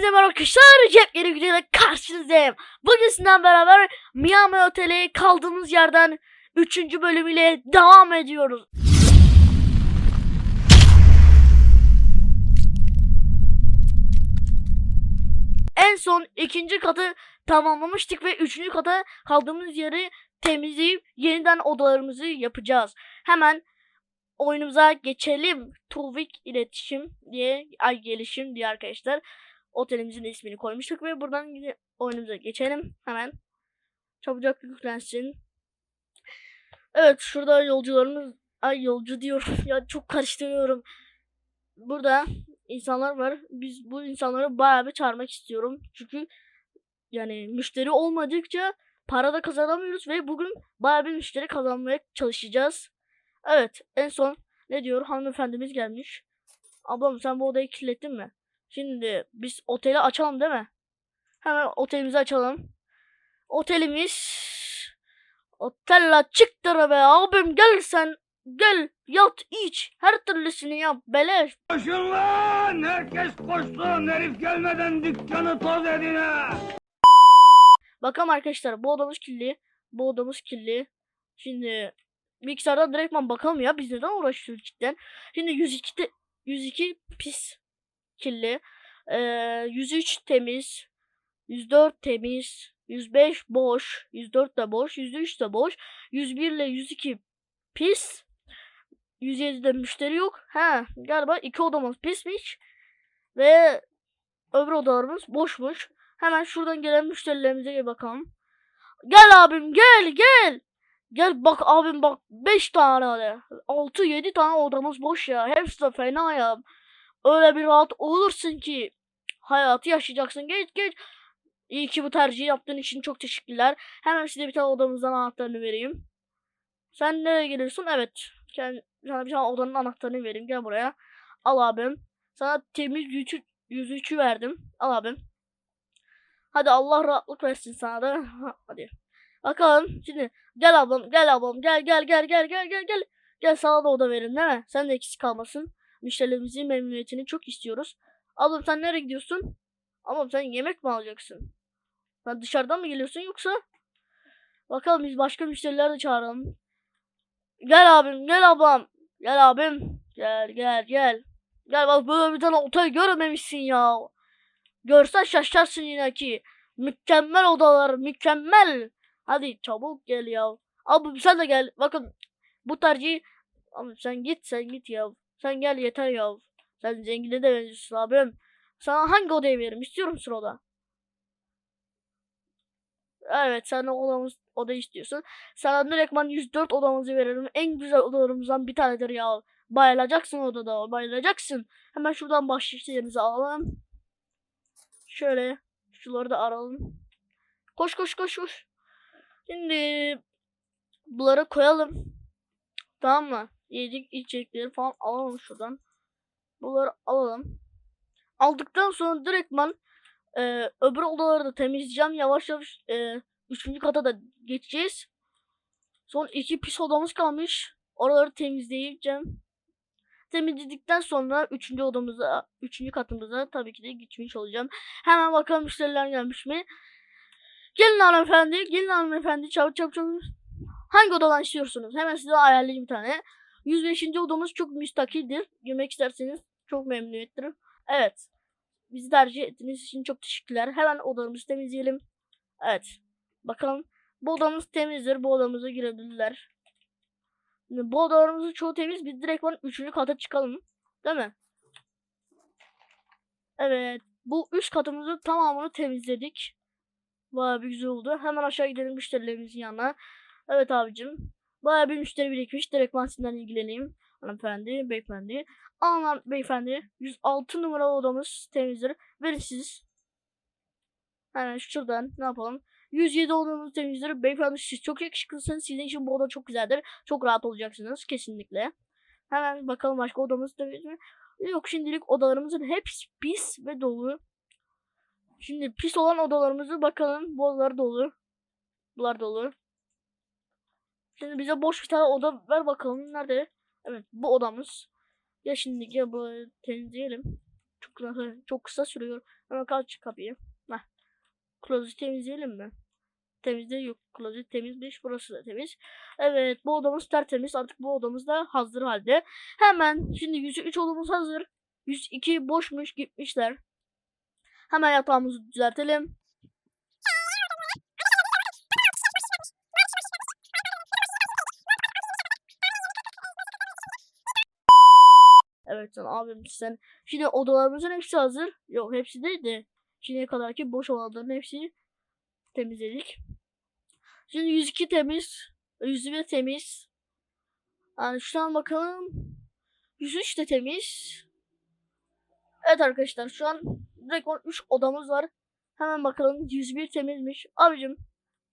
Hepinize merhaba arkadaşlar. Yepyeni videoyla karşınızdayım. Bugün sizinle beraber Miami Otel'e kaldığımız yerden 3. bölümüyle devam ediyoruz. En son ikinci katı tamamlamıştık ve üçüncü kata kaldığımız yeri temizleyip yeniden odalarımızı yapacağız. Hemen oyunumuza geçelim. Tuvik iletişim diye ay gelişim diye arkadaşlar. Otelimizin ismini koymuştuk ve buradan oyunumuza geçelim hemen. Çabucak yüklensin. Evet şurada yolcularımız ay yolcu diyorum ya çok karıştırıyorum. Burada insanlar var. Biz bu insanları bayağı bir çağırmak istiyorum. Çünkü yani müşteri olmadıkça para da kazanamıyoruz ve bugün bayağı bir müşteri kazanmaya çalışacağız. Evet en son ne diyor hanımefendimiz gelmiş. Ablam sen bu odayı kirlettin mi? Şimdi biz oteli açalım değil mi? Hemen otelimizi açalım. Otelimiz Otel açıktır be abim gel sen gel yat iç her türlüsünü yap beleş. Koşun lan! Herkes koşsun! Herif gelmeden dükkanı toz edin ha! Bakalım arkadaşlar bu odamız kirli. Bu odamız kirli. Şimdi bilgisayardan direktman bakalım ya biz neden uğraşıyoruz cidden. Şimdi 102 te- 102 pis kirli. Ee, 103 temiz. 104 temiz. 105 boş. 104 de boş. 103 de boş. 101 ile 102 pis. 107'de müşteri yok. Ha galiba iki odamız pismiş. Ve öbür odalarımız boşmuş. Hemen şuradan gelen müşterilerimize bir bakalım. Gel abim gel gel. Gel bak abim bak 5 tane 6 7 tane odamız boş ya. Hepsi de fena ya. Öyle bir rahat olursun ki hayatı yaşayacaksın. Geç geç. İyi ki bu tercihi yaptığın için çok teşekkürler. Hemen size bir tane odamızdan anahtarını vereyim. Sen nereye geliyorsun? Evet. Sen, sana bir tane odanın anahtarını vereyim. Gel buraya. Al abim. Sana temiz 103 103'ü verdim. Al abim. Hadi Allah rahatlık versin sana da. Hadi. Bakalım şimdi gel ablam gel ablam gel gel gel gel gel gel gel. Gel sana da oda verin değil mi? Sen de eksik kalmasın. Müşterilerimizin memnuniyetini çok istiyoruz. Ablam sen nereye gidiyorsun? Ablam sen yemek mi alacaksın? Sen dışarıdan mı geliyorsun yoksa? Bakalım biz başka müşteriler de çağıralım. Gel abim gel ablam. Gel abim. Gel gel gel. Gel bak böyle bir tane otel görmemişsin ya. Görsen şaşarsın yine ki. Mükemmel odalar, mükemmel. Hadi çabuk gel ya. Abi sen de gel. Bakın bu tercih. Abi sen git sen git ya. Sen gel yeter ya. Sen zengine de benziyorsun abim. Sana hangi odayı veririm? İstiyor musun oda? Evet sen o odamız oda istiyorsun. Sana direktman 104 odamızı veririm. En güzel odalarımızdan bir tanedir ya. Bayılacaksın odada. Bayılacaksın. Hemen şuradan başlıklarımızı alalım. Şöyle şuları da aralım. Koş koş koş koş. Şimdi bunları koyalım. Tamam mı? Yedik içecekleri falan alalım şuradan. Bunları alalım. Aldıktan sonra direktman e, öbür odaları da temizleyeceğim. Yavaş yavaş e, üçüncü kata da geçeceğiz. Son iki pis odamız kalmış. Oraları temizleyeceğim. Temizledikten sonra üçüncü odamıza, üçüncü katımıza tabii ki de gitmiş olacağım. Hemen bakalım müşteriler gelmiş mi? Gelin hanımefendi, gelin hanımefendi çabuk çabuk çabuk. Hangi odadan istiyorsunuz? Hemen size ayarlayayım bir tane. 105. odamız çok müstakildir. Girmek isterseniz çok memnuniyettir. Evet. Bizi tercih ettiğiniz için çok teşekkürler. Hemen odalarımızı temizleyelim. Evet. Bakalım. Bu odamız temizdir. Bu odamıza girebilirler. Bu odalarımızın çoğu temiz. Biz direkt 3. kata çıkalım. Değil mi? Evet. Bu üst katımızın tamamını temizledik. Bayağı bir güzel oldu. Hemen aşağı gidelim müşterilerimizin yanına. Evet abicim. Bayağı bir müşteri birikmiş. Direkt mahsinden ilgileneyim. Hanımefendi, beyefendi. Aman beyefendi. 106 numaralı odamız temizdir. Verin siz. Hemen şuradan ne yapalım. 107 odamız temizdir. Beyefendi siz çok yakışıklısınız. Sizin için bu oda çok güzeldir. Çok rahat olacaksınız. Kesinlikle. Hemen bakalım başka odamız temiz mi? Yok şimdilik odalarımızın hepsi pis ve dolu. Şimdi pis olan odalarımızı bakalım. Bu odalar dolu. Bunlar dolu. Şimdi bize boş bir tane oda ver bakalım. Nerede? Evet bu odamız. Ya şimdi ya bu temizleyelim. Çok çok kısa sürüyor. Hemen kaç kapıyı. Heh. Klozet temizleyelim mi? Temizde yok. Klozet temizmiş. Burası da temiz. Evet bu odamız tertemiz. Artık bu odamız da hazır halde. Hemen şimdi 103 odamız hazır. 102 boşmuş gitmişler. Hemen yatağımızı düzeltelim. Evet sen abim sen. Şimdi odalarımızın hepsi hazır. Yok hepsi değil de. Şimdiye kadar ki boş olanların hepsini temizledik. Şimdi 102 temiz. 101 temiz. Yani şu an bakalım. 103 de temiz. Evet arkadaşlar şu an direkt 3 odamız var. Hemen bakalım 101 temizmiş. Abicim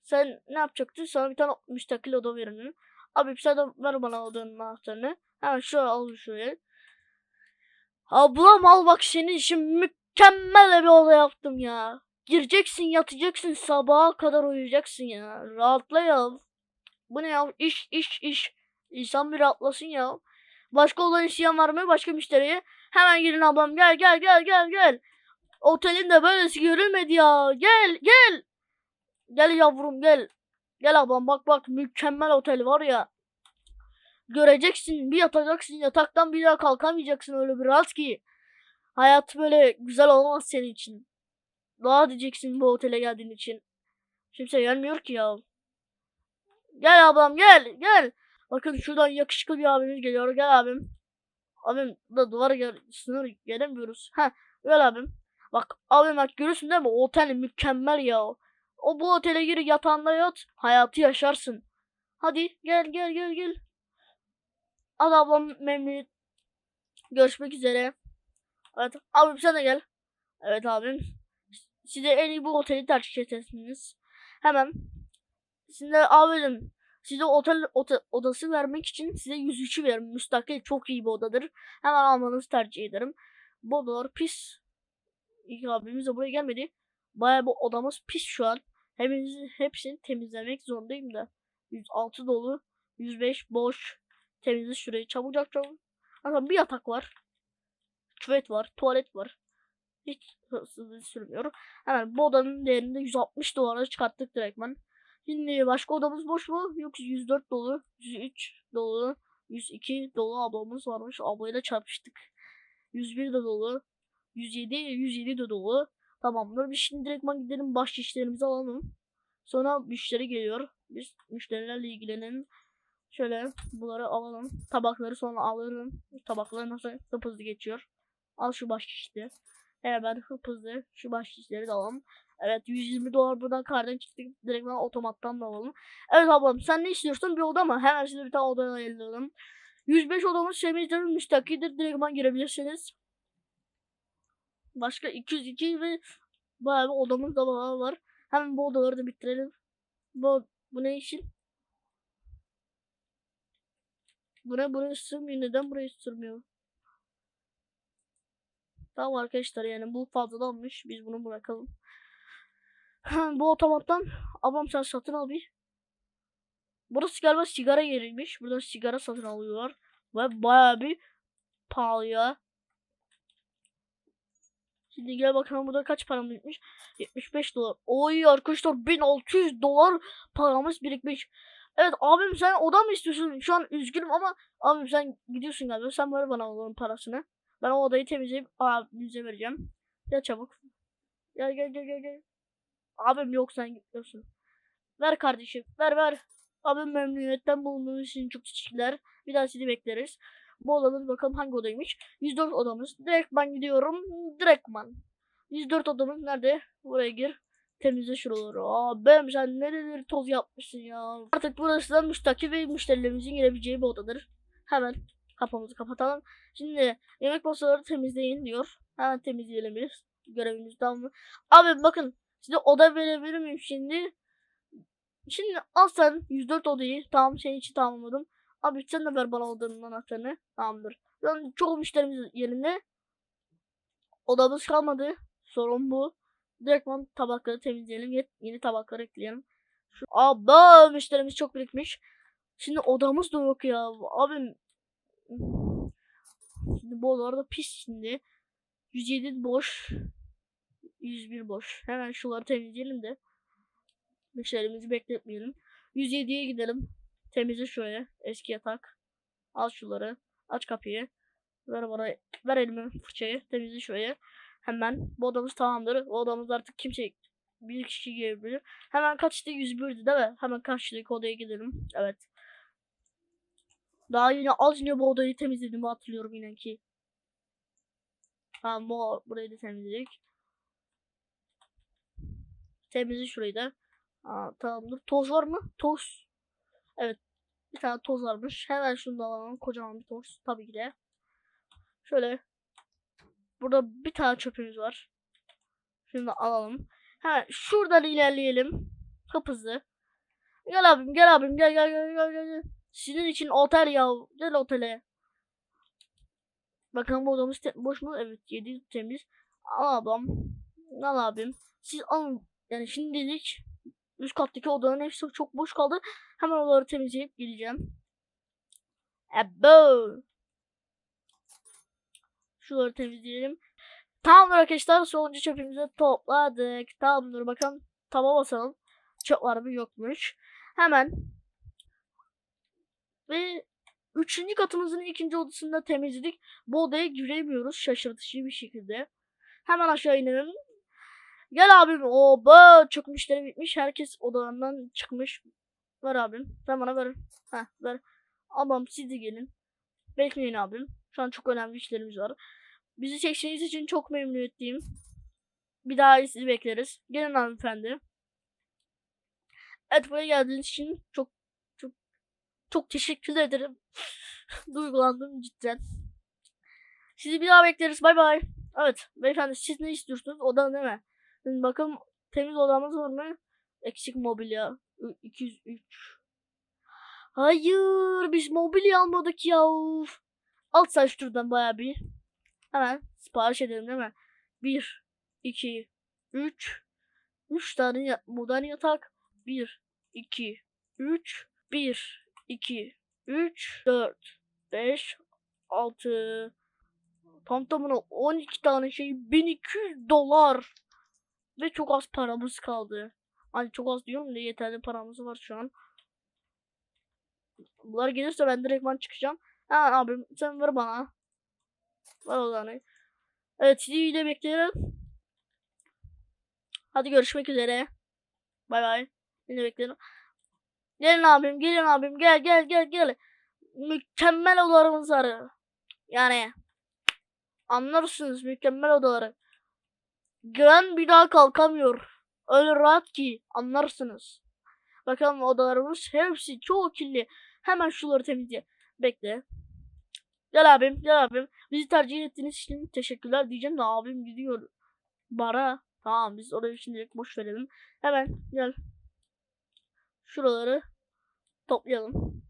sen ne yapacaktın? Sana bir tane müstakil oda verelim. Abi sen de ver bana odanın anahtarını. Hemen şöyle al şuraya. Ablam al bak senin için mükemmel bir oda yaptım ya. Gireceksin yatacaksın sabaha kadar uyuyacaksın ya. Rahatla ya. Bu ne ya? İş iş iş. İnsan bir rahatlasın ya. Başka olan isteyen var mı? Başka müşteriye? Hemen gelin ablam gel gel gel gel gel. Otelin de böylesi görülmedi ya. Gel gel. Gel yavrum gel. Gel ablam bak bak mükemmel otel var ya. Göreceksin bir yatacaksın yataktan bir daha kalkamayacaksın öyle bir rahat ki. Hayat böyle güzel olmaz senin için. Doğa diyeceksin bu otele geldiğin için. Kimse gelmiyor ki ya. Gel ablam gel gel. Bakın şuradan yakışıklı bir abimiz geliyor. Gel abim. Abim da duvara gel sınır gelemiyoruz. Ha gel abim. Bak abim bak görürsün değil mi? Otel mükemmel ya. O bu otele gir yatağında yat. Hayatı yaşarsın. Hadi gel gel gel gel. Al ablam memnun. Görüşmek üzere. Evet abim sen de gel. Evet abim. Size en iyi bu oteli tercih edersiniz. Hemen. Şimdi abim size otel, otel odası vermek için size 103'ü veririm. Müstakil çok iyi bir odadır. Hemen almanızı tercih ederim. Bu odalar pis. İlk abimiz de buraya gelmedi. Baya bu odamız pis şu an. Hepinizi, hepsini temizlemek zorundayım da. 106 dolu. 105 boş. Temizle şurayı çabucak çabuk. Zaten bir yatak var. Küvet var. Tuvalet var. Hiç hırsızlığı sürmüyor. Hemen bu odanın değerini de 160 dolara çıkarttık direktmen. Şimdi başka odamız boş mu? Yok 104 dolu, 103 dolu, 102 dolu ablamız varmış. Ablayla çarpıştık. 101 de dolu, 107, 107 de dolu. Tamamdır. Biz şimdi direktman gidelim baş işlerimizi alalım. Sonra müşteri geliyor. Biz müşterilerle ilgilenelim. Şöyle bunları alalım. Tabakları sonra alırım. Tabakları nasıl hıp hızlı geçiyor. Al şu baş şişleri. Hemen hıp hızlı şu baş şişleri de alalım. Evet 120 dolar buradan kardan çıktık. Direkt ben otomattan da alalım. Evet ablam sen ne istiyorsun? Bir oda mı? Hemen size bir tane oda ayarlayalım. 105 odamız temizdir müstakildir. Direktman girebilirsiniz. Başka 202 ve bayağı bir odamız da var. Hemen bu odaları da bitirelim. Bu, bu ne işin? Buraya buraya sığmıyor. Neden buraya sığmıyor? Tamam arkadaşlar yani bu fazladanmış. Biz bunu bırakalım. bu otomattan ablam sen satın al bir. Burası galiba sigara yeriymiş. Burada sigara satın alıyorlar. Ve bayağı bir pahalı ya. Şimdi gel bakalım burada kaç param birikmiş. 75 dolar. Oy arkadaşlar 1600 dolar paramız birikmiş. Evet abim sen oda mı istiyorsun? Şu an üzgünüm ama abim sen gidiyorsun galiba. Sen ver bana odanın parasını. Ben o odayı temizleyip abimize vereceğim. Gel çabuk. Gel gel gel gel gel. Abim yok sen gidiyorsun. Ver kardeşim. Ver ver. Abim memnuniyetten bulunduğunuz için çok teşekkürler. Bir daha sizi bekleriz. Bu odamız bakalım hangi odaymış. 104 odamız. Direkt ben gidiyorum. Direktman. 104 odamız nerede? Buraya gir. Temizle şuraları. Aa ben sen nereleri toz yapmışsın ya. Artık burası da müstakil ve müşterilerimizin girebileceği bir odadır. Hemen kapımızı kapatalım. Şimdi yemek masaları temizleyin diyor. Hemen temizleyelim biz. Görevimiz tamam mı? Abi bakın size oda verebilir miyim şimdi? Şimdi al sen 104 odayı. Tamam senin için tamamladım. Abi sen de ver bana odanın anahtarını. Tamamdır. Yani çoğu müşterimiz yerinde. Odamız kalmadı. Sorun bu. Direktman tabakları temizleyelim. Yet- Yeni tabaklar ekleyelim. Şu Aba müşterimiz çok birikmiş. Şimdi odamız da yok ya. Abim Şimdi bu odalar da pis şimdi. 107 boş. 101 boş. Hemen şuları temizleyelim de. Müşterimizi bekletmeyelim. 107'ye gidelim. Temizle şöyle. Eski yatak. Al şuları. Aç kapıyı. Ver bana. Ver elime fırçayı. Temizle şöyle. Hemen. Bu odamız tamamdır. Bu odamız artık kimse bir kişi girebilir. Hemen kaçtı? 101'di değil mi? Hemen karşıdaki odaya gidelim. Evet. Daha yine az yine bu odayı temizlediğimi hatırlıyorum yine ki. Tamam bu burayı da temizledik. Temizle şurayı da. Aa, tamamdır. Toz var mı? Toz. Evet. Bir tane toz varmış. Hemen şunu da alalım. Kocaman bir toz. Tabii ki de. Şöyle. Burada bir tane çöpümüz var. Da alalım. Hemen şuradan ilerleyelim. Hıp hızlı. Gel abim gel abim gel gel gel gel gel. Sizin için otel ya. Gel otele. Bakalım bu odamız boş mu? Evet 7 temiz. Al ablam. Al abim. Siz alın. Yani şimdilik üst kattaki odanın hepsi çok boş kaldı. Hemen oraları temizleyip geleceğim. Ebo. Şuraları temizleyelim. Tamamdır arkadaşlar. Sonuncu çöpümüzü topladık. Tamamdır bakalım. Taba basalım. Çöp var mı yokmuş. Hemen. Ve üçüncü katımızın ikinci odasında temizledik. Bu odaya giremiyoruz şaşırtıcı bir şekilde. Hemen aşağı inelim. Gel abim. Oba çok müşteri bitmiş. Herkes odalarından çıkmış. Ver abim. Sen bana ver. Heh ver. Abam siz de gelin. Bekleyin abim. Şu an çok önemli işlerimiz var. Bizi çektiğiniz için çok memnuniyetliyim. Bir daha sizi bekleriz. Gelin hanımefendi. Evet buraya geldiğiniz için çok çok çok teşekkür ederim. Duygulandım cidden. Sizi bir daha bekleriz. Bay bay. Evet beyefendi siz ne istiyorsunuz? Oda değil mi? Şimdi bakın temiz odamız var mı? Eksik mobilya. Ü- 203. Hayır biz mobilya almadık ya. Alt sen şuradan baya bir. Hemen sipariş edelim değil mi? 1, 2, 3. 3 tane ya- modern yatak. 1, 2, 3. 1, 2, 3, 4, 5, 6. Tam tamına 12 tane şey 1200 dolar. Ve çok az paramız kaldı. Hani çok az diyorum da yeterli paramız var şu an. Bunlar gelirse ben direktman çıkacağım. Ha abim sen ver bana. Ver o. Evet sizi ile beklerim. Hadi görüşmek üzere. Bay bay. Yine beklerim. Gelin abim gelin abim gel gel gel gel. Mükemmel odalarımız var. Yani anlarsınız mükemmel odaları. Gören bir daha kalkamıyor. Öyle rahat ki anlarsınız. Bakalım odalarımız hepsi çok kirli. Hemen şuları temizle. Bekle. Gel abim gel abim. Bizi tercih ettiğiniz için teşekkürler diyeceğim de abim gidiyor. Bara. Tamam biz orayı şimdilik boş verelim. Hemen gel. Şuraları toplayalım.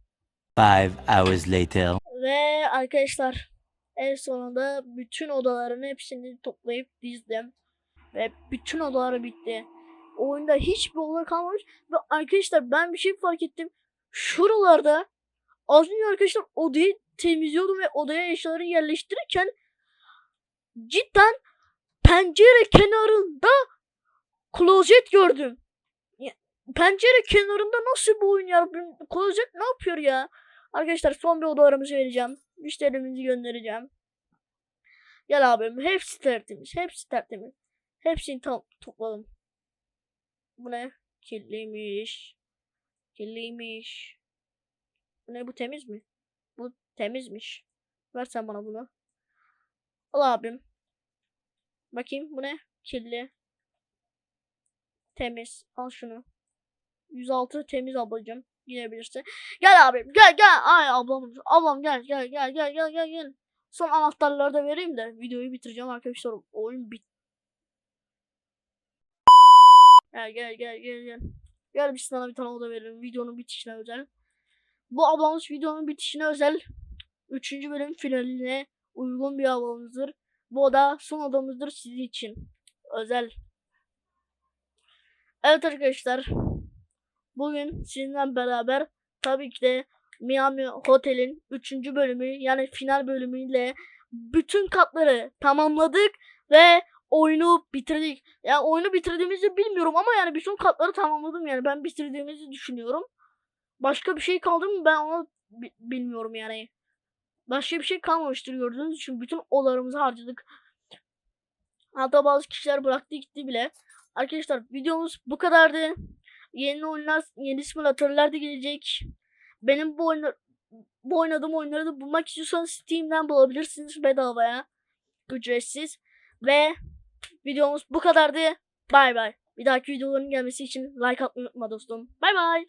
Five hours later. Ve arkadaşlar en sonunda bütün odaların hepsini toplayıp dizdim. Ve bütün odaları bitti. Oyunda hiçbir oda kalmamış. Ve arkadaşlar ben bir şey fark ettim. Şuralarda az önce arkadaşlar odayı temizliyordum ve odaya eşyaları yerleştirirken cidden pencere kenarında klozet gördüm. Pencere kenarında nasıl bir oyun ya? Klozet ne yapıyor ya? Arkadaşlar son bir odalarımızı vereceğim. Müşterimizi göndereceğim. Gel abim. Hepsi tertemiz. Hepsi tertemiz. Hepsini tam topladım. Bu ne? Kirliymiş. Kirliymiş. Bu ne? Bu temiz mi? Bu temizmiş. Ver sen bana bunu. Al abim. Bakayım bu ne? Kirli. Temiz. Al şunu. 106 temiz ablacığım. Girebilirsin. Gel abim gel gel. Ay ablam ablam gel gel gel gel gel gel gel. Son anahtarları da vereyim de videoyu bitireceğim arkadaşlar. Oyun bit. Gel gel gel gel gel. Gel bir sana bir tane oda verelim videonun bitişine özel. Bu ablamız videonun bitişine özel. Üçüncü bölüm finaline uygun bir ablamızdır. Bu oda son odamızdır sizin için. Özel. Evet arkadaşlar. Bugün sizinle beraber tabii ki de Miami Hotel'in 3. bölümü yani final bölümüyle bütün katları tamamladık ve oyunu bitirdik. Yani oyunu bitirdiğimizi bilmiyorum ama yani bütün katları tamamladım yani ben bitirdiğimizi düşünüyorum. Başka bir şey kaldı mı ben onu bi- bilmiyorum yani. Başka bir şey kalmamıştır gördüğünüz için bütün olarımızı harcadık. Hatta bazı kişiler bıraktı gitti bile. Arkadaşlar videomuz bu kadardı. Yeni oyunlar, yeni simülatörler de gelecek. Benim bu oyunlar bu oynadığım oyunları da bulmak istiyorsanız Steam'den bulabilirsiniz bedavaya. Ücretsiz. Ve videomuz bu kadardı. Bay bay. Bir dahaki videoların gelmesi için like atmayı unutma dostum. Bay bay.